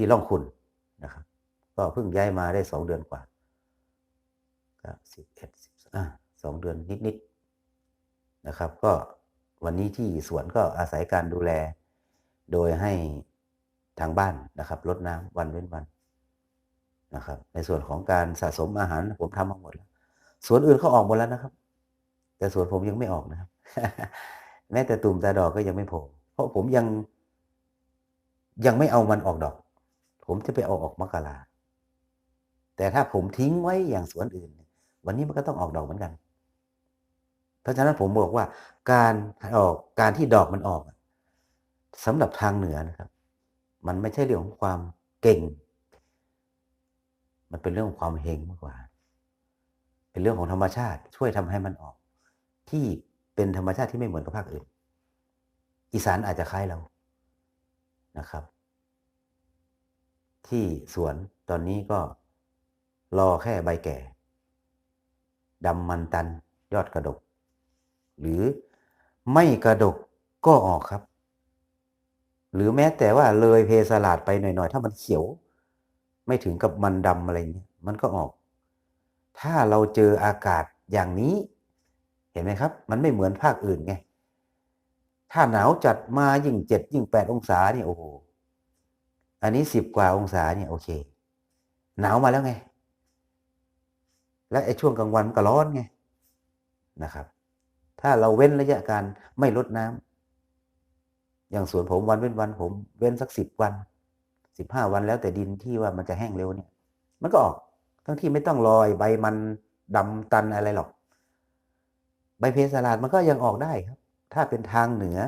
ที่ล่องคุณนะครับ ก็เพิ่งย้ายมาได้สองเดือนกว่าก็สิบเอ็ดสิบอ่าสองเดือนนิดๆนะครับ ก็วันนี้ที่สวนก็อาศัยการดูแล โดยให้ทางบ้านนะครับลดน้ำวันเว้นวันนะครับ ในส่วนของการสะสมอาหารผมทำมาหมดแล้วสวนอื่นเขาออกหมดแล้วนะครับ แต่สวนผมยังไม่ออกนะครับ แม้แต่ตุ่มตาดอกก็ยังไม่โผล่เพราะผมยังยังไม่เอามันออกดอก ผมจะไปเอาออกมกราแต่ถ้าผมทิ้งไว้อย่างสวนอื่น วันนี้มันก็ต้องออกดอกเหมือนกัน เพราะฉะนั้นผมบอกว่าการออกการที่ดอกมันออกสำหรับทางเหนือนะครับ มันไม่ใช่เรื่องของความเก่ง มันเป็นเรื่องของความเฮงมากกว่า เป็นเรื่องของธรรมชาติ ช่วยทำให้มันออก ที่เป็นธรรมชาติที่ไม่เหมือนกับภาคอื่น อีสานอาจจะคล้ายเรานะครับ ที่สวนตอนนี้ก็รอแค่ใบแก่ดำมันตันยอดกระดก หรือไม่กระดกก็ออกครับ หรือแม้แต่ว่าเลยเพสลาดไปหน่อยๆ ถ้ามันเขียว ไม่ถึงกับมันดำอะไรเงี้ยมันก็ออก ถ้าเราเจออากาศอย่างนี้ เห็นไหมครับ มันไม่เหมือนภาคอื่นไง ถ้าหนาวจัดมายิ่งเจ็ดยิ่งแปดองศาเนี่ยโอ้โห อันนี้สิบกว่าองศาเนี่ยโอเค หนาวมาแล้วไง และไอ้ช่วงกลางวันก็ร้อนไงนะครับ ถ้าเราเว้นระยะการไม่ลดน้ำอย่างสวนผมวันเว้นวันผม เว้นสักสิบวันสิบห้าวันแล้วแต่ดินที่ว่ามันจะแห้งเร็วเนี่ย มันก็ออกทั้งที่ไม่ต้องรอยใบมันดำตันอะไรหรอก ใบเพสลาดมันก็ยังออกได้ครับ ถ้าเป็นทางเหนือ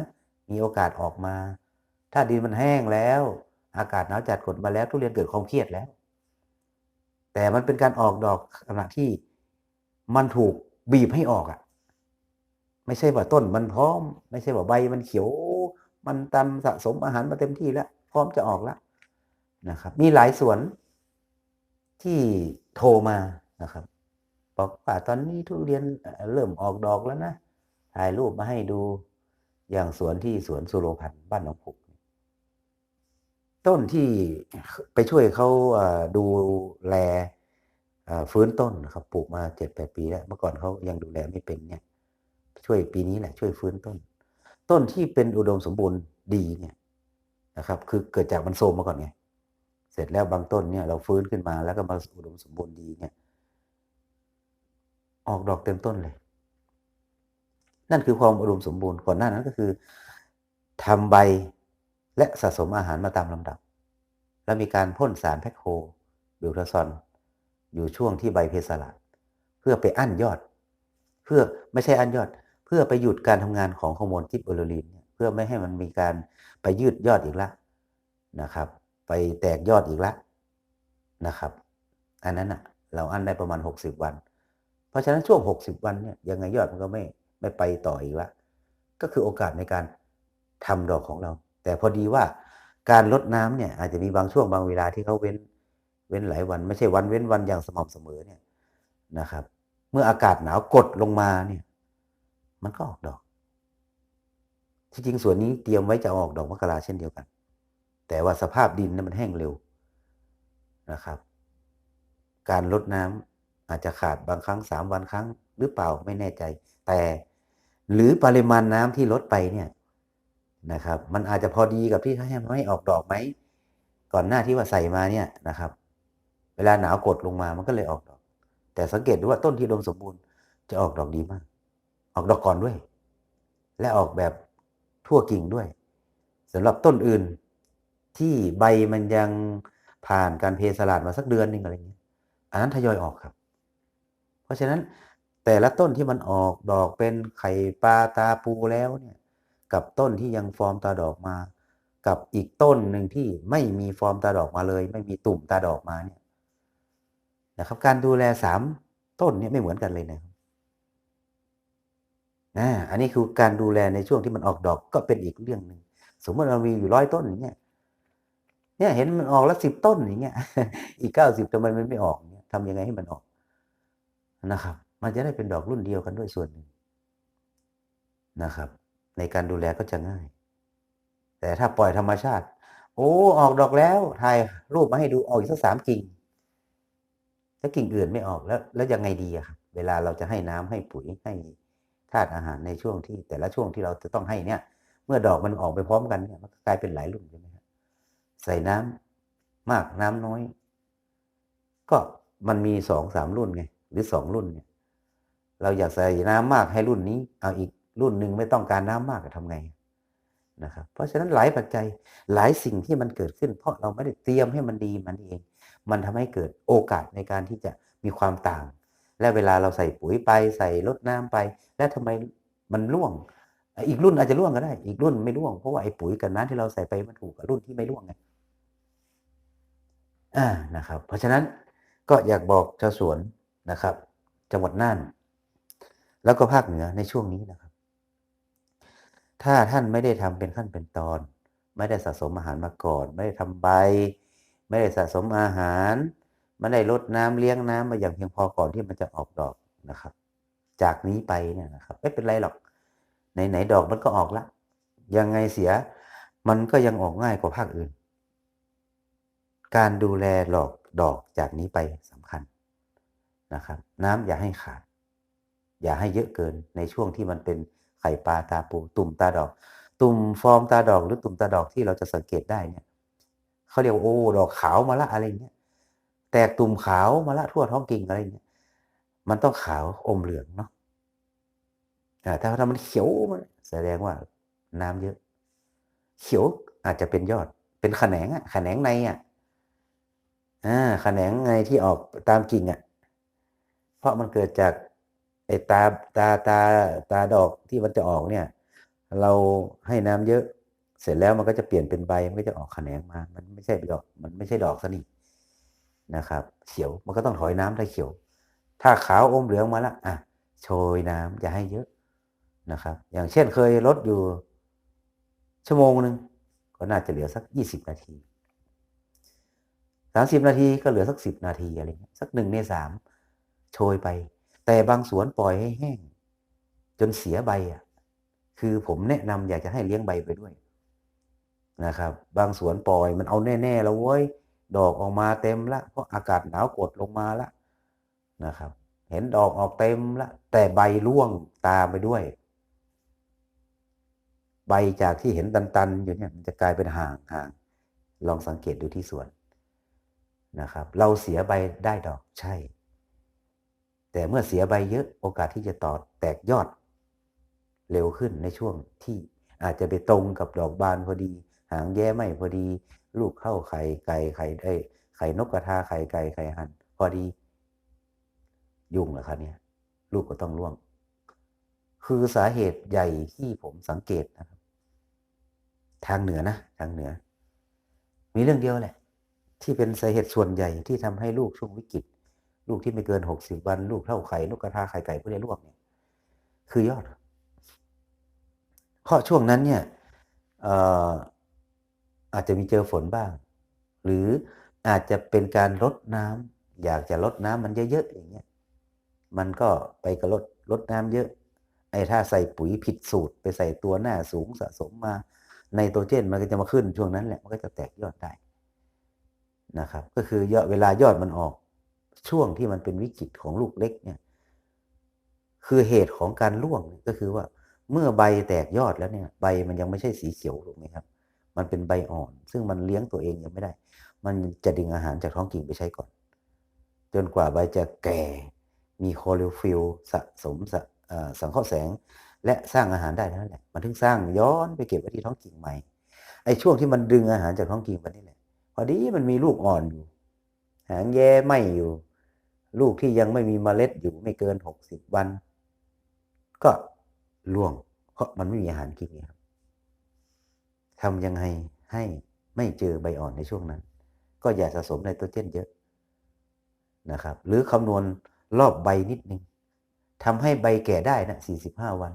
มีโอกาสออกมา ถ้าดินมันแห้งแล้ว อากาศหนาวจัดกดมาแล้ว ทุเรียนเกิดความเครียดแล้ว แต่มันเป็นการออกดอกขณะที่มันถูกบีบให้ออกอะ่ะ ไม่ใช่ว่าต้นมันพร้อม ไม่ใช่ว่าใบมันเขียว มันตันสะสมอาหารมาเต็มที่แล้ว พร้อมจะออกแล้วนะครับ มีหลายสวนที่โทรมานะครับบอกว่าตอนนี้ทุเรียนเริ่มออกดอกแล้วนะถ่ายรูปมาให้ดูอย่างสวนที่สวนสุโรพันธ์บ้านหนองผูก ต้นที่ไปช่วยเขาดูแลฟื้นต้นนะครับปลูกมาเจ็ดแปดปีแล้ว เมื่อก่อนเขายังดูแลไม่เป็นเนี่ย ช่วยปีนี้แหละช่วยฟื้นต้น ต้นที่เป็นอุดมสมบูรณ์ดีเนี่ยนะครับ คือเกิดจากมันโทรมมาก่อนไงเสร็จแล้วบางต้นเนี่ยเราฟื้นขึ้นมาแล้วก็มาอุดมสมบูรณ์ดีเนี่ย ออกดอกเต็มต้นเลย นั่นคือความอุดมสมบูรณ์ก่อนหน้านั้นก็คือทำใบ และสะสมอาหารมาตามลำดับ แล้วมีการพ่นสารแพคโคบิวทาซอน อยู่ช่วงที่ใบเพสลาดเพื่อไปอั้นยอด เพื่อไม่ใช่อั้นยอด เพื่อไปหยุดการทำงานของฮอร์โมนทิปเบอร์ลินเพื่อไม่ให้มันมีการไปยืดยอดอีกละนะครับ ไปแตกยอดอีกละนะครับ อันนั้นอะ เราอั้นได้ประมาณ 60 วัน เพราะฉะนั้นช่วง 60 วันเนี่ยยังไงยอดมันก็ไม่ไม่ไปต่ออีกละก็คือโอกาสในการทำดอกของเรา แต่พอดีว่าการลดน้ำเนี่ยอาจจะมีบางช่วงบางเวลาที่เขาเว้นเว้นหลายวัน ไม่ใช่วันเว้นวันอย่างสม่ำเสมอเนี่ยนะครับ เมื่ออากาศหนาวกดลงมาเนี่ยมันก็ออกดอก ที่จริงส่วนนี้เตรียมไว้จะออกดอกมกราเช่นเดียวกัน แต่ว่าสภาพดินนั้นมันแห้งเร็วนะครับ การลดน้ำอาจจะขาดบางครั้งสามวันครั้ง หรือเปล่าไม่แน่ใจ แต่หรือปริมาณน้ำที่ลดไปเนี่ย นะครับ มันอาจจะพอดีกับที่เขาให้ไม่ออกดอกไหมก่อนหน้าที่ว่าใส่มาเนี่ยนะครับ เวลาหนาวกดลงมามันก็เลยออกดอก แต่สังเกตดูว่าต้นที่ดมสมบูรณ์จะออกดอกดีมาก ออกดอกก่อนด้วย และออกแบบทั่วกิ่งด้วยสำหรับต้นอื่นที่ใบมันยังผ่านการเพสลาดมาสักเดือนหนึ่งอะไรเงี้ยอันนั้นทยอยออกครับ เพราะฉะนั้นแต่ละต้นที่มันออกดอกเป็นไข่ปลาตาปูแล้วเนี่ย กับต้นที่ยังฟอร์มตาดอกมา กับอีกต้นหนึ่งที่ไม่มีฟอร์มตาดอกมาเลย ไม่มีตุ่มตาดอกมาเนี่ยนะครับ การดูแลสามต้นเนี่ยไม่เหมือนกันเลยนะครับนะอันนี้คือการดูแลในช่วงที่มันออกดอกก็เป็นอีกเรื่องหนึ่งสมมติเรามีอยู่ร้อยต้นอย่างเงี้ยเนี่ยเห็นมันออกแล้วสิบต้นอย่างเงี้ย อีกเก้าสิบทำไมมันไม่ออกเนี่ยทำยังไงให้มันออกนะครับ มันจะได้เป็นดอกรุ่นเดียวกันด้วยส่วนหนึ่งนะครับ ในการดูแลก็จะง่าย แต่ถ้าปล่อยธรรมชาติ โอ้ออกดอกแล้วถ่ายรูปมาให้ดูออกอีกสักสามกิ่งถ้ากิ่งอื่นไม่ออกแล้ว แล้วยังไงดีอะครับเวลาเราจะให้น้ำให้ปุ๋ยให้ธาตุอาหารในช่วงที่ แต่ละช่วงที่เราจะต้องให้เนี่ย เมื่อดอกมันออกไปพร้อมกันเนี่ยมันกลายเป็นหลายรุ่นใช่ไหมครับใส่น้ำมากน้ำน้อย ก็มันมีสองสามรุ่นไงหรือสองรุ่นเนี่ย เราอยากใส่น้ำมากให้รุ่นนี้ เอาอีก รุ่นหนึ่งไม่ต้องการน้ำมากจะทำไงนะครับ เพราะฉะนั้นหลายปัจจัยหลายสิ่งที่มันเกิดขึ้น เพราะเราไม่ได้เตรียมให้มันดีมันเอง มันทำให้เกิดโอกาสในการที่จะมีความต่าง และเวลาเราใส่ปุ๋ยไปใส่ลดน้ำไป แล้วทำไมมันร่วง อีกรุ่นอาจจะร่วงก็ได้ อีกรุ่นไม่ร่วงเพราะว่าไอ้ปุ๋ยกับน้ำที่เราใส่ไปมันถูกกับรุ่นที่ไม่ร่วงไงอ่านะครับ เพราะฉะนั้นก็อยากบอกชาวสวนนะครับ จังหวัดน่าน แล้วก็ภาคเหนือในช่วงนี้นะครับ ถ้าท่านไม่ได้ทำเป็นขั้นเป็นตอน ไม่ได้สะสมอาหารมาก่อน ไม่ได้ทำใบ ไม่ได้สะสมอาหารไม่ได้ลดน้ำเลี้ยงน้ำมาอย่างเพียงพอก่อนที่มันจะออกดอกนะครับ จากนี้ไปเนี่ยนะครับไม่เป็นไรหรอกไหนๆดอกมันก็ออกละยังไงเสียมันก็ยังออกง่ายกว่าภาคอื่น การดูแลหลอกดอกจากนี้ไปสำคัญนะครับ น้ำอย่าให้ขาด อย่าให้เยอะเกินในช่วงที่มันเป็น ไข่ปลาตาปู ตุ่มตาดอก ตุ่มฟอร์มตาดอกหรือตุ่มตาดอกที่เราจะสังเกตได้เนี่ยเขาเรียกว่าโอ้ดอกขาวมาละอะไรเงี้ยแตกตุ่มขาวมาละทั่วท้องกิ่งอะไรเงี้ยมันต้องขาวอมเหลืองเนาะถ้าถ้ามันเขียวแสดงว่าน้ำเยอะ เขียวอาจจะเป็นยอด เป็นแขนงอะแขนงในอะอ่าแขนงในที่ออกตามกิ่งอะเพราะมันเกิดจาก อ้ตาตาตาตาดอกที่มันจะออกเนี่ย เราให้น้ำเยอะเสร็จแล้วมันก็จะเปลี่ยนเป็นใบมันก็จะออกแขนงมา มันไม่ใช่ดอก มันไม่ใช่ดอกซะนี่นะครับ เขียวมันก็ต้องถอยน้ำถ้าเขียว ถ้าขาวอมเหลืองมาล้วอะโชยน้ำอย่าให้เยอะนะครับ อย่างเช่นเคยลดอยู่ ชั่วโมงหนึ่งก็น่าจะเหลือสักยี่สิบนาทีสามสิบนาทีก็เหลือสักสิบนาทีอะไรเงี้ยสักหนึ่งในสามโชยไป แต่บางสวนปล่อยให้แห้ง จนเสียใบอะ คือผมแนะนำอยากจะให้เลี้ยงใบไปด้วยนะครับ บางสวนปล่อยมันเอาแน่ๆแล้วเว้ยดอกออกมาเต็มละเพราะอากาศหนาวกดลงมาละนะครับ เห็นดอกออกเต็มละ แต่ใบร่วงตามไปด้วย ใบจากที่เห็นตันๆ อยู่เนี่ยมันจะกลายเป็นห่างห่างลองสังเกตดูที่สวนนะครับ เราเสียใบได้ดอกใช่ แต่เมื่อเสียใบเยอะโอกาสที่จะต่อแตกยอด เร็วขึ้นในช่วงที่อาจจะไปตรงกับดอกบานพอดี หางแย่ไม่พอดี ลูกเข้าไข่ไก่ไข่ได้ไข่นกกระทาไข่ไก่ไข่หัน พอดี ยุ่งเหรอครับเนี่ยลูกก็ต้องร่วง คือสาเหตุใหญ่ที่ผมสังเกตนะครับ ทางเหนือนะทางเหนือ มีเรื่องเดียวแหละ ที่เป็นสาเหตุส่วนใหญ่ที่ทำให้ลูกช่วงวิกฤต ลูกที่ไม่เกินหกสิบวัน ลูกเท่าไข่นกกระทาไข่ไก่พวกนี้ร่วงเนี่ยคือยอดเพราะช่วงนั้นเนี่ยอาจจะมีเจอฝนบ้าง หรืออาจจะเป็นการลดน้ำอยากจะลดน้ำมันเยอะๆอย่างเงี้ยมันก็ไปกระลดลดน้ำเยอะ ไอ้ถ้าใส่ปุ๋ยผิดสูตร ไปใส่ตัวหน้าสูงสะสมมาในโตรเจนมันก็จะมาขึ้นช่วงนั้นแหละมันก็จะแตกยอดได้นะครับ ก็คือยอดเวลายอดมันออก ช่วงที่มันเป็นวิกฤตของลูกเล็กเนี่ย คือเหตุของการร่วงก็คือว่า เมื่อใบแตกยอดแล้วเนี่ย ใบมันยังไม่ใช่สีเขียวถูกไหมครับ มันเป็นใบอ่อน ซึ่งมันเลี้ยงตัวเองยังไม่ได้ มันจะดึงอาหารจากท้องกิ่งไปใช้ก่อน จนกว่าใบจะแก่ มีโคลิฟิลสะสมสสังเคราะห์แสง และสร้างอาหารได้นั่นแหละ มันถึงสร้างย้อนไปเก็บไว้ที่ท้องกิ่งใหม่ไอ้ช่วงที่มันดึงอาหารจากท้องกิ่งไปนี่แหละพอดีมันมีลูกอ่อนอยู่ หางแย่ไม่อยู่ ลูกที่ยังไม่มีเมล็ดอยู่ไม่เกินหกสิบวัน ก็ล่วง เพราะมันไม่มีอาหารกินครับทำยังไงให้ไม่เจอใบอ่อนในช่วงนั้น ก็อย่าสะสมไนโตรเจนเยอะนะครับ หรือคำนวณรอบใบนิดนึงทำให้ใบแก่ได้นะสี่สิบห้าวัน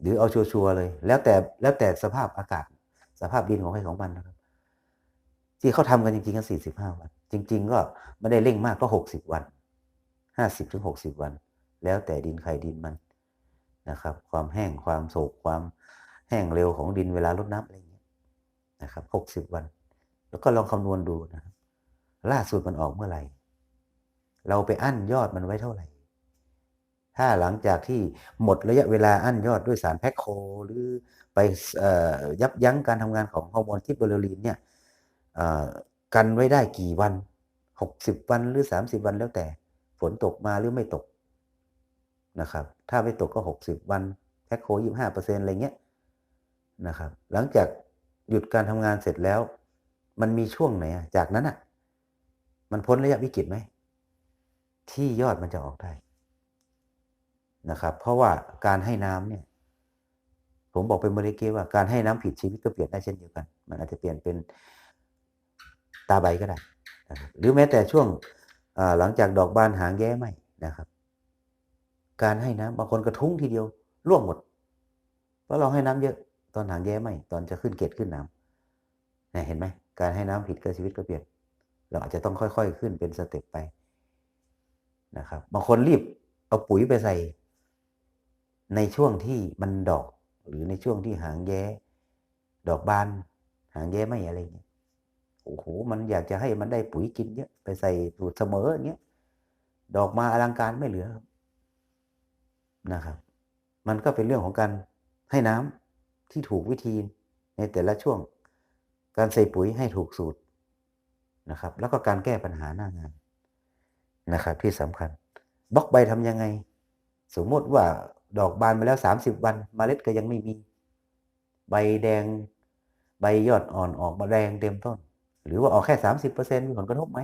หรือเอาชัวร์เลย แล้วแต่แล้วแต่สภาพอากาศ สภาพดินของใครของมันนะครับ ที่เขาทำกันจริงๆก็สี่สิบห้าวัน จริง ๆ ก็ไม่ได้เร่งมากก็หกสิบวันห้าสิบถึงหกสิบวัน แล้วแต่ดินใครดินมันนะครับ ความแห้งความโศกความแห้งเร็วของดินเวลาลดน้ำอะไรอย่างเงี้ยนะครับหกสิบวัน แล้วก็ลองคำนวณดูนะครับล่าสุดมันออกเมื่อไหร่ เราไปอั้นยอดมันไว้เท่าไหร่ ถ้าหลังจากที่หมดระยะเวลาอั้นยอดด้วยสารแพคโค หรือไปอยับยั้งการทำงานของฮอร์โมนทิปเบอร์ลีนเนี่ย กันไว้ได้กี่วัน60วันหรือ30วันแล้วแต่ ฝนตกมาหรือไม่ตกนะครับ ถ้าไม่ตกก็60วันแพคโค25%อร์เซ็นต์อะไรเงี้ยนะครับ หลังจากหยุดการทำงานเสร็จแล้ว มันมีช่วงไหนจากนั้นอะ มันพ้นระยะวิกฤตไหม ที่ยอดมันจะออกได้นะครับ เพราะว่าการให้น้ำเนี่ย ผมบอกไปเมื่อกี้ว่าการให้น้ำผิดชีวิตก็เปลี่ยนได้เช่นเดียวกัน มันอาจจะเปลี่ยนเป็น ตาใบก็ได้นะครับหรือแม้แต่ช่วงหลังจากดอกบานหางแย้ไหมนะครับ การให้น้ำบางคนกระทุ้งทีเดียวร่วงหมด เพราะเราให้น้ำเยอะตอนหางแย้ไหมตอนจะขึ้นเกล็ดขึ้นน้ำเนี่ยเห็นไหมการให้น้ำผิดก็ชีวิตก็เปลี่ยน เราอาจจะต้องค่อย ๆ ขึ้นเป็นสเต็ปไปนะครับบางคนรีบเอาปุ๋ยไปใส่ ในช่วงที่มันดอก หรือในช่วงที่หางแย้ ดอกบาน หางแย้ไม่อะไรเงี้ย โอ้โหมันอยากจะให้มันได้ปุ๋ยกินเยอะไปใส่สูตรเสมออย่างเงี้ยดอกมาอลังการไม่เหลือนะครับ มันก็เป็นเรื่องของการให้น้ำที่ถูกวิธีในแต่ละช่วง การใส่ปุ๋ยให้ถูกสูตรนะครับ แล้วก็การแก้ปัญหาหน้างานนะครับที่สำคัญบล็อกใบทำยังไง สมมติว่าดอกบานมาแล้วสามสิบวันมเมล็ดก็ยังไม่มี ใบแดง ใบยอดอ่อนออกมาแดงเต็มต้น หรือว่าออกแค่สามสิบเปอร์เซ็นมีผลกระทบไหม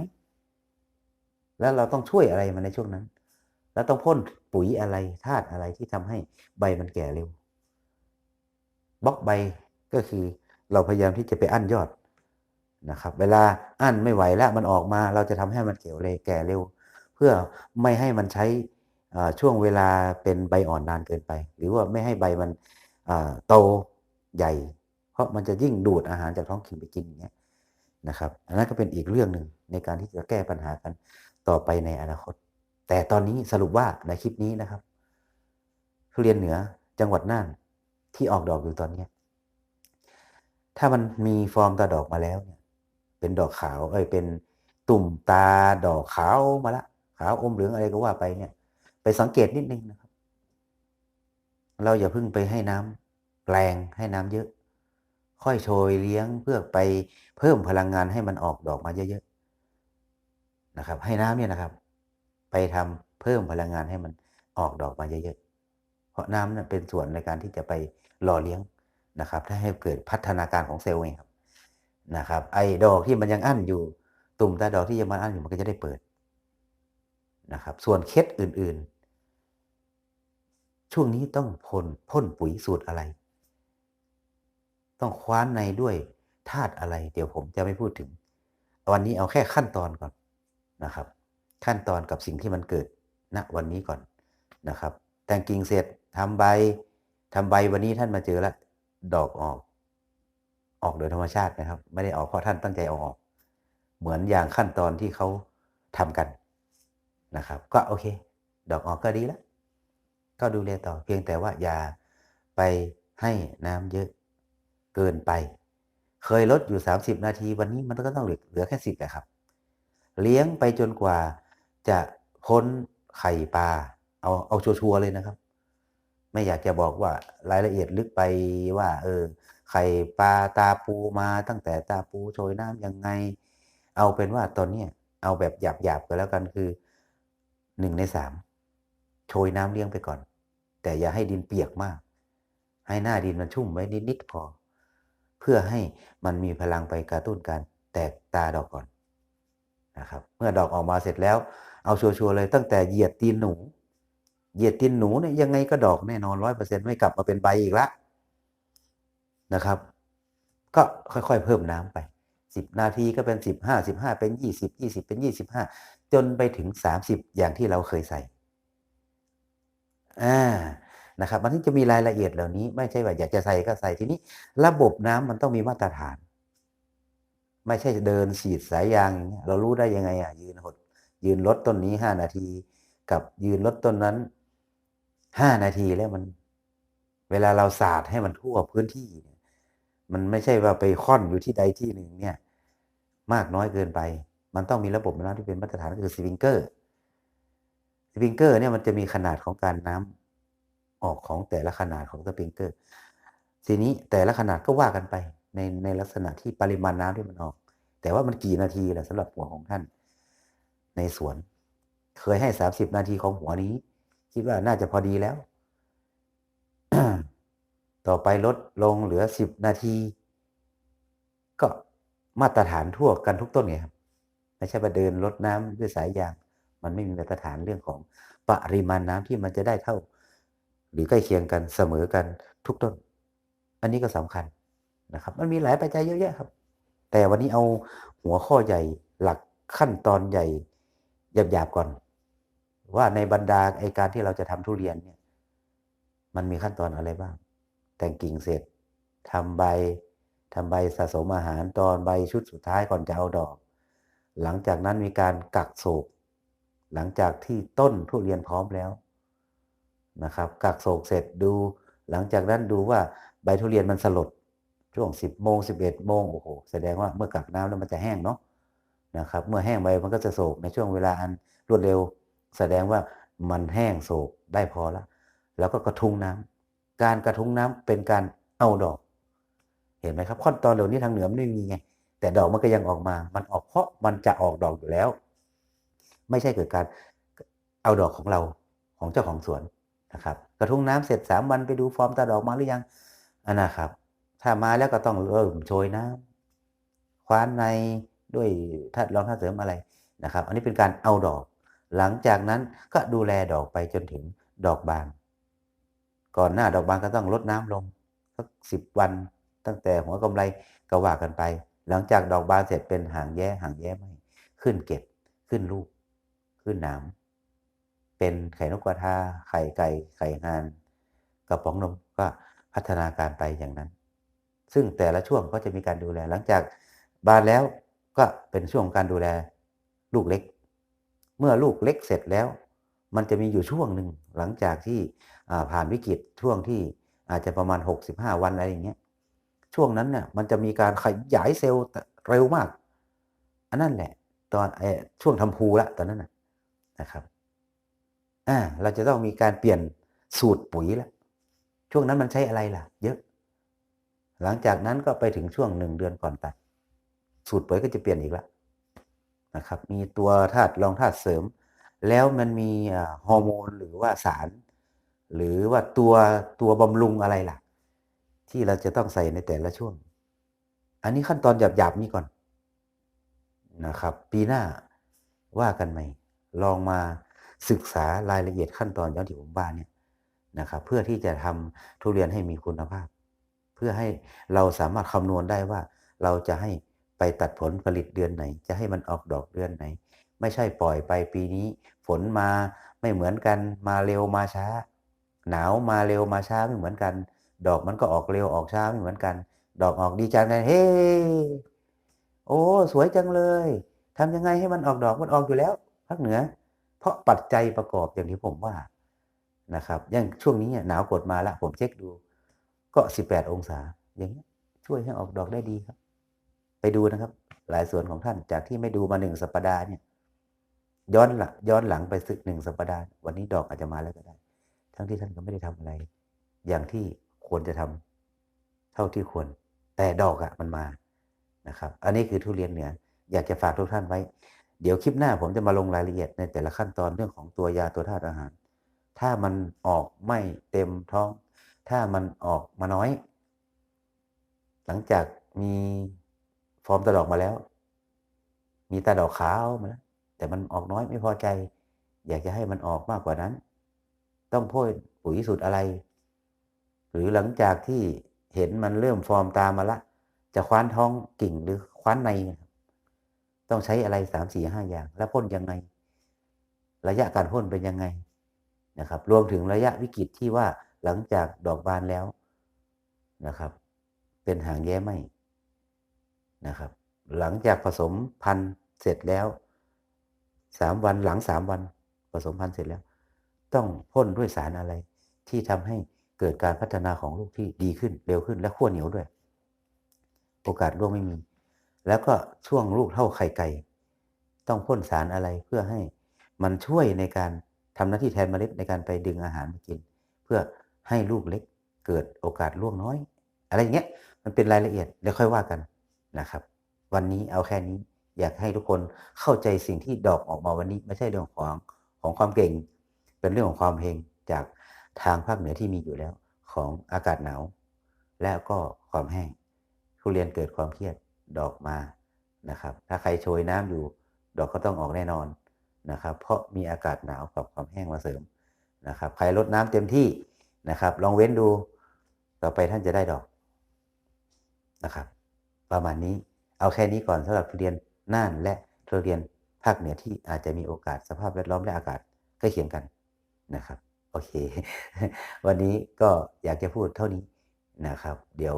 แล้วเราต้องช่วยอะไรมันในช่วงนั้น แล้วต้องพ่นปุ๋ยอะไรธาตุอะไรที่ทำให้ใบมันแก่เร็วบล็อกใบก็คือเราพยายามที่จะไปอั้นยอดนะครับ เวลาอั้นไม่ไหวแล้วมันออกมา เราจะทำให้มันเกี่ยวเลยแก่เร็ว เพื่อไม่ให้มันใช้ช่วงเวลาเป็นใบอ่อนนานเกินไป หรือว่าไม่ให้ใบมันโตใหญ่ เพราะมันจะยิ่งดูดอาหารจากท้องถิ่นไปกินอย่างเงี้ย นะครับอันนั้นก็เป็นอีกเรื่องหนึ่งในการที่จะแก้ปัญหากันต่อไปในอนาคต แต่ตอนนี้สรุปว่าในคลิปนี้นะครับทุเรียนเหนือจังหวัดน่านที่ออกดอกอยู่ตอนนี้ถ้ามันมีฟอร์มตาดอกมาแล้วเนี่ยเป็นดอกขาวเอ้ยเป็นตุ่มตาดอกขาวมาละขาวอมเหลืองอะไรก็ว่าไปเนี่ย ไปสังเกตนิดนึงนะครับ เราอย่าเพิ่งไปให้น้ำแรงให้น้ำเยอะ ค่อยโชยเลี้ยงเพื่อไปเพิ่มพลังงานให้มันออกดอกมาเยอะๆนะครับ ให้น้ำเนี่ยนะครับ ไปทำเพิ่มพลังงานให้มันออกดอกมาเยอะๆเพราะน้ำนั้นเป็นส่วนในการที่จะไปหล่อเลี้ยงนะครับถ้าให้เกิดพัฒนาการของเซลล์เองครับนะครับ ไอ้ดอกที่มันยังอั้นอยู่ตุ่มตาดอกที่ยังมันอั้นอยู่มันก็จะได้เปิดนะครับ ส่วนเคล็ดอื่นๆ ช่วงนี้ต้องพ่นพ่นปุ๋ยสูตรอะไร ต้องคว้านในด้วยธาตุอะไร เดี๋ยวผมจะไม่พูดถึง วันนี้เอาแค่ขั้นตอนก่อนนะครับ ขั้นตอนกับสิ่งที่มันเกิดณวันนี้ก่อนนะครับแต่งกิ่งเสร็จทำใบทำใบวันนี้ท่านมาเจอล้วดอกออก ออกโดยธรรมชาตินะครับ ไม่ได้ออกเพราะท่านตั้งใจอออกเหมือนอย่างขั้นตอนที่เขาทำกันนะครับ ก็โอเค ดอกออกก็ดีแล้วก็ดูแลต่อเพียงแต่ว่าอย่าไปให้น้ำเยอะ เกินไป เคยลดอยู่ 30 นาที วันนี้มันก็ต้องเหลือแค่สิบแหละครับ เลี้ยงไปจนกว่าจะพ้นไข่ปลาเอาเอาชัวร์เลยนะครับ ไม่อยากจะบอกว่ารายละเอียดลึกไปว่า เออ ไข่ปลาตาปูมาตั้งแต่ตาปูโชยน้ำยังไง เอาเป็นว่าตอนเนี้เอาแบบหยาบๆก็แล้วกันคือหนึ่งในสามโชยน้ำเลี้ยงไปก่อน แต่อย่าให้ดินเปียกมาก ให้หน้าดินมันชุ่มไว้นิดๆพอ เพื่อให้มันมีพลังไปกระตุ้นการแตกตาดอกก่อนนะครับเมื่อดอกออกมาเสร็จแล้วเอาชัวร์ๆเลยตั้งแต่เหยียดตีนหนู เหยียดตีนหนูเนี่ยยังไงก็ดอกแน่นอนร้อยเปอร์เซ็นต์ไม่กลับมาเป็นใบอีกละนะครับ ก็ค่อยๆเพิ่มน้ำไปสิบนาทีก็เป็นสิบห้าสิบห้าเป็นยี่สิบยี่สิบเป็นยี่สิบห้าจนไปถึงสามสิบอย่างที่เราเคยใส่อ่า นะครับมันถึงจะมีรายละเอียดเหล่านี้ ไม่ใช่ว่าอยากจะใส่ก็ใส่ทีนี้ ระบบน้ำมันต้องมีมาตรฐาน ไม่ใช่เดินฉีดสายยางอย่างเงี้ยเรารู้ได้ยังไงอะยืนหด ยืนลดต้นนี้ห้านาที กับยืนลดต้นนั้นห้านาทีแล้วมัน เวลาเราสาดให้มันทั่วพื้นที่ มันไม่ใช่ว่าไปค่อนอยู่ที่ใดที่หนึ่งเนี่ย มากน้อยเกินไป มันต้องมีระบบน้ำที่เป็นมาตรฐานก็คือสปริงเกอร์สปริงเกอร์เนี่ยมันจะมีขนาดของการน้ำ ออกของแต่ละขนาดของสปริงเกอร์ ทีนี้แต่ละขนาดก็ว่ากันไปในในลักษณะที่ปริมาณน้ำที่มันออก แต่ว่ามันกี่นาทีแหละสำหรับหัวของท่าน ในสวน เคยให้สามสิบนาทีของหัวนี้ คิดว่าน่าจะพอดีแล้ว ต่อไปลดลงเหลือสิบนาที ก็มาตรฐานทั่วกันทุกต้นไงครับไม่ใช่ว่าเดินลดน้ำด้วยสายยาง มันไม่มีมาตรฐานเรื่องของปริมาณน้ำที่มันจะได้เท่า หรือใกล้เคียงกันเสมอกันทุกต้น อันนี้ก็สำคัญนะครับ มันมีหลายปัจจัยเยอะแยะครับ แต่วันนี้เอาหัวข้อใหญ่หลักขั้นตอนใหญ่หยาบๆก่อน ว่าในบรรดาไอการที่เราจะทำทุเรียนเนี่ย มันมีขั้นตอนอะไรบ้าง แต่งกิ่งเสร็จทำใบทำใบสะสมอาหารตอนใบชุดสุดท้ายก่อนจะเอาดอก หลังจากนั้นมีการกักโศกหลังจากที่ต้นทุเรียนพร้อมแล้ว นะครับกักโศกเสร็จดู หลังจากนั้นดูว่าใบทุเรียนมันสลดช่วง 10โมง11โมงโอ้โหแสดงว่าเมื่อกักน้ำแล้วมันจะแห้งเนาะนะครับเมื่อแห้งใบมันก็จะโศกในช่วงเวลาอันรวดเร็ว แสดงว่ามันแห้งโศกได้พอแล้วแล้วก็กระทุ้งน้ำการกระทุ้งน้ำเป็นการเอาดอก เห็นไหมครับขั้นตอนเหล่านี้ทางเหนือมันไม่มีไงแต่ดอกมันก็ยังออกมา มันออกเพราะมันจะออกดอกอยู่แล้ว ไม่ใช่เกิดการเอาดอกของเราของเจ้าของสวน นะครับกระทุ้งน้ำเสร็จสามวันไปดูฟอร์มตาดอกมาหรือยังอันนะครับ ถ้ามาแล้วก็ต้องเริ่มโชยน้ำคว้านในด้วยทัดรองท่าเสริมอะไรนะครับ อันนี้เป็นการเอาดอก หลังจากนั้นก็ดูแลดอกไปจนถึงดอกบาน ก่อนหน้าดอกบานก็ต้องลดน้ำลงสักสิบวัน ตั้งแต่หัวกำไรก็ว่ากันไป หลังจากดอกบานเสร็จเป็นหางแย้หางแย้ไม่ขึ้นเก็บขึ้นลูก ขึ้นหนาม เป็นไข่นกกระทาไข่ไก่ไข่หานกระป๋องนมก็พัฒนาการไปอย่างนั้น ซึ่งแต่ละช่วงก็จะมีการดูแล หลังจากบานแล้วก็เป็นช่วงการดูแลลูกเล็ก เมื่อลูกเล็กเสร็จแล้ว มันจะมีอยู่ช่วงหนึ่งหลังจากที่ผ่านวิกฤตช่วงที่อาจจะประมาณ 65 วันอะไรอย่างเงี้ยช่วงนั้นเนี่ยมันจะมีการขยายเซลล์เร็วมาก อันนั้นแหละ ตอนช่วงทำภูละตอนนั้นนะครับ อ่าเราจะต้องมีการเปลี่ยนสูตรปุ๋ยละช่วงนั้นมันใช้อะไรล่ะ เยอะ หลังจากนั้นก็ไปถึงช่วงหนึ่งเดือนก่อนตัด สูตรปุ๋ยก็จะเปลี่ยนอีกแล้วนะครับ มีตัวธาตุรองธาตุเสริม แล้วมันมีฮอร์โมนหรือว่าสาร หรือว่าตัวตัวบำรุงอะไรล่ะ ที่เราจะต้องใส่ในแต่ละช่วง อันนี้ขั้นตอนหยาบๆนี้ก่อนนะครับ ปีหน้าว่ากันใหม่ ลองมา ศึกษารายละเอียดขั้นตอนย้อนที่ผมบ้านเนี่ยนะครับเพื่อที่จะทำทุเรียนให้มีคุณภาพ เพื่อให้เราสามารถคำนวณได้ว่า เราจะให้ไปตัดผลผลิตเดือนไหน จะให้มันออกดอกเดือนไหน ไม่ใช่ปล่อยไปปีนี้ ฝนมาไม่เหมือนกันมาเร็วมาช้า หนาวมาเร็วมาช้าไม่เหมือนกัน ดอกมันก็ออกเร็วออกช้าไม่เหมือนกัน ดอกออกดีจังเลยเฮ้โอ้สวยจังเลยทำยังไงให้มันออกดอกมันออกอยู่แล้วภาคเหนือ เพราะปัจจัยประกอบอย่างที่ผมว่านะครับอย่างช่วงนี้หนาวกดมาละผมเช็คดู ก็สิบแปดองศา อย่างนี้ช่วยให้ออกดอกได้ดีครับ ไปดูนะครับ หลายส่วนของท่านจากที่ไม่ดูมาหนึ่งสัปดาห์เนี่ย ย้อนหลังย้อนหลังไปสึกหนึ่งสัปดาห์วันนี้ดอกอาจจะมาแล้วก็ได้ ทั้งที่ท่านก็ไม่ได้ทำอะไร อย่างที่ควรจะทำเท่าที่ควร แต่ดอกอะ่ะมันมานะครับ อันนี้คือทุเรียนเหนืออยากจะฝากทุกท่านไว้ เดี๋ยวคลิปหน้าผมจะมาลงรายละเอียดในแต่ละขั้นตอนเรื่องของตัวยาตัวธาตุอาหาร ถ้ามันออกไม่เต็มท้อง ถ้ามันออกมาน้อย หลังจากมีฟอร์มตาดอกมาแล้ว มีตาดอกขาวมาแล้วแต่มันออกน้อยไม่พอใจ อยากจะให้มันออกมากกว่านั้น ต้องพ่นปุ๋ยสูตรอะไร หรือหลังจากที่เห็นมันเริ่มฟอร์มตามมาละ จะคว้านท้องกิ่งหรือคว้านใน ต้องใช้อะไรสามสี่ห้าอย่าง แล้วพ่นยังไง ระยะการพ่นเป็นยังไงนะครับ รวมถึงระยะวิกฤตที่ว่าหลังจากดอกบานแล้วนะครับ เป็นหางแย้ไหมนะครับ หลังจากผสมพันธุ์เสร็จแล้วสามวันหลังสามวัน ผสมพันธุ์เสร็จแล้ว ต้องพ่นด้วยสารอะไร ที่ทำให้เกิดการพัฒนาของลูกที่ดีขึ้นเร็วขึ้นและขั้วเหนียวด้วย โอกาสร่วงไม่มี แล้วก็ช่วงลูกเท่าไข่ไก่ ต้องพ่นสารอะไรเพื่อให้มันช่วยในการทำหน้าที่แทนเมล็ดในการไปดึงอาหารมากิน เพื่อให้ลูกเล็กเกิดโอกาสร่วงน้อย อะไรอย่างเงี้ยมันเป็นรายละเอียดเดี๋ยวค่อยว่ากันนะครับ วันนี้เอาแค่นี้อยากให้ทุกคนเข้าใจสิ่งที่ดอกออกมาวันนี้ ไม่ใช่เรื่องของของความเก่ง เป็นเรื่องของความเพลงจากทางภาคเหนือที่มีอยู่แล้ว ของอากาศหนาว และก็ความแห้งทุเรียนเกิดความเครียด ดอกมานะครับ ถ้าใครโชยน้ำอยู่ ดอกก็ต้องออกแน่นอนนะครับ เพราะมีอากาศหนาวกับความแห้งมาเสริมนะครับ ใครลดน้ำเต็มที่นะครับ ลองเว้นดูต่อไปท่านจะได้ดอกนะครับ ประมาณนี้เอาแค่นี้ก่อนสำหรับทุเรียนน่านและทุเรียนภาคเหนือที่อาจจะมีโอกาสสภาพแวดล้อมและอากาศใกล้เคียงกันนะครับ โอเค วันนี้ก็อยากจะพูดเท่านี้ นะครับ เดี๋ยว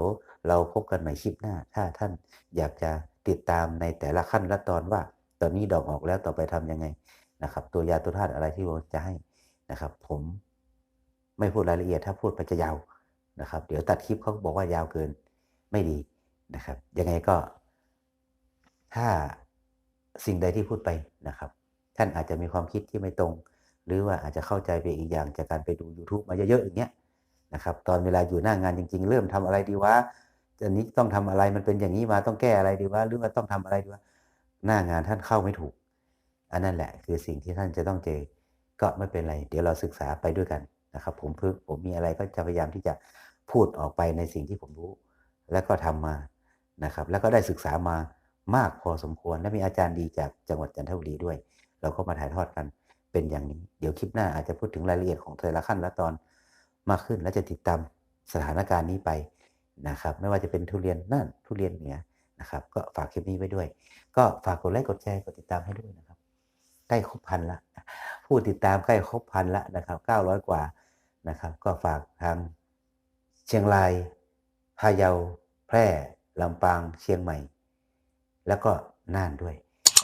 เราพบกันใหม่คลิปหน้า ถ้าท่านอยากจะติดตามในแต่ละขั้นละตอนว่า ตอนนี้ดอกออกแล้วต่อไปทำยังไงนะครับ ตัวยาตัวธาตุอะไรที่ผมจะให้นะครับ ผมไม่พูดรายละเอียดถ้าพูดไปจะยาวนะครับ เดี๋ยวตัดคลิปเขาบอกว่ายาวเกินไม่ดีนะครับ ยังไงก็ ถ้าสิ่งใดที่พูดไปนะครับ ท่านอาจจะมีความคิดที่ไม่ตรง หรือว่าอาจจะเข้าใจไปอีกอย่างจากการไปดู YouTube มาเยอะๆอย่างเงี้ย นะครับตอนเวลาอยู่หน้างานจริง ๆ เริ่มทำอะไรดีวะอันนี้ต้องทำอะไรมันเป็นอย่างนี้มาต้องแก้อะไรดีวะหรือว่าต้องทำอะไรดีวะหน้างานท่านเข้าไม่ถูก อันนั้นแหละคือสิ่งที่ท่านจะต้องเจอก็ไม่เป็นไร เดี๋ยวเราศึกษาไปด้วยกันนะครับผมเพิ่งผมมีอะไรก็จะพยายามที่จะพูดออกไปในสิ่งที่ผมรู้ แล้วก็ทำมานะครับ แล้วก็ได้ศึกษามามากพอสมควร และมีอาจารย์ดีจากจังหวัดจันทบุรีด้วย เราก็มาถ่ายทอดกันเป็นอย่างนี้ เดี๋ยวคลิปหน้าอาจจะพูดถึงรายละเอียดของเธอละขั้นละตอน มากขึ้นและจะติดตามสถานการณ์นี้ไปนะครับ ไม่ว่าจะเป็นทุเรียนนั่นทุเรียนเหนือนะครับ ก็ฝากคลิปนี้ไว้ด้วย ก็ฝากกดไลค์กดแชร์กดติดตามให้ด้วยนะครับใกล้ครบพันละผู้ติดตามใกล้ครบพันละนะครับเก้าร้อยกว่านะครับ ก็ฝากทางเชียงรายพะเยาแพร่ลำปางเชียงใหม่ แล้วก็น่านด้วย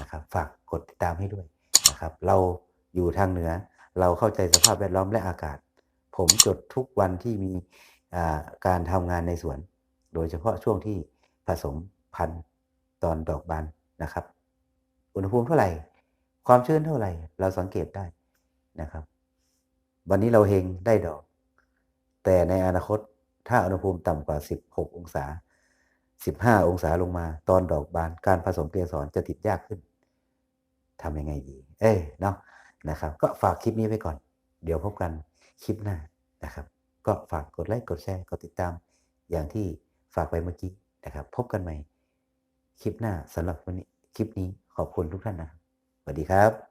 นะครับ ฝากกดติดตามให้ด้วยนะครับ เราอยู่ทางเหนือเราเข้าใจสภาพแวดล้อมและอากาศ ผมจดทุกวันที่มีการทำงานในสวน โดยเฉพาะช่วงที่ผสมพันธุ์ตอนดอกบานนะครับ อุณหภูมิเท่าไหร่ ความชื้นเท่าไหร่ เราสังเกตได้นะครับ วันนี้เราเฮงได้ดอก แต่ในอนาคตถ้าอุณหภูมิต่ำกว่า 16 องศา 15 องศาลงมา ตอนดอกบานการผสมเกสรจะติดยากขึ้นทำยังไงดี เอ้เนาะนะครับ ก็ฝากคลิปนี้ไว้ก่อน เดี๋ยวพบกัน คลิปหน้านะครับ ก็ฝากกดไลค์กดแชร์กดติดตาม อย่างที่ฝากไปเมื่อกี้นะครับ พบกันใหม่คลิปหน้าสำหรับวันนี้คลิปนี้ขอบคุณทุกท่านนะสวัสดีครับ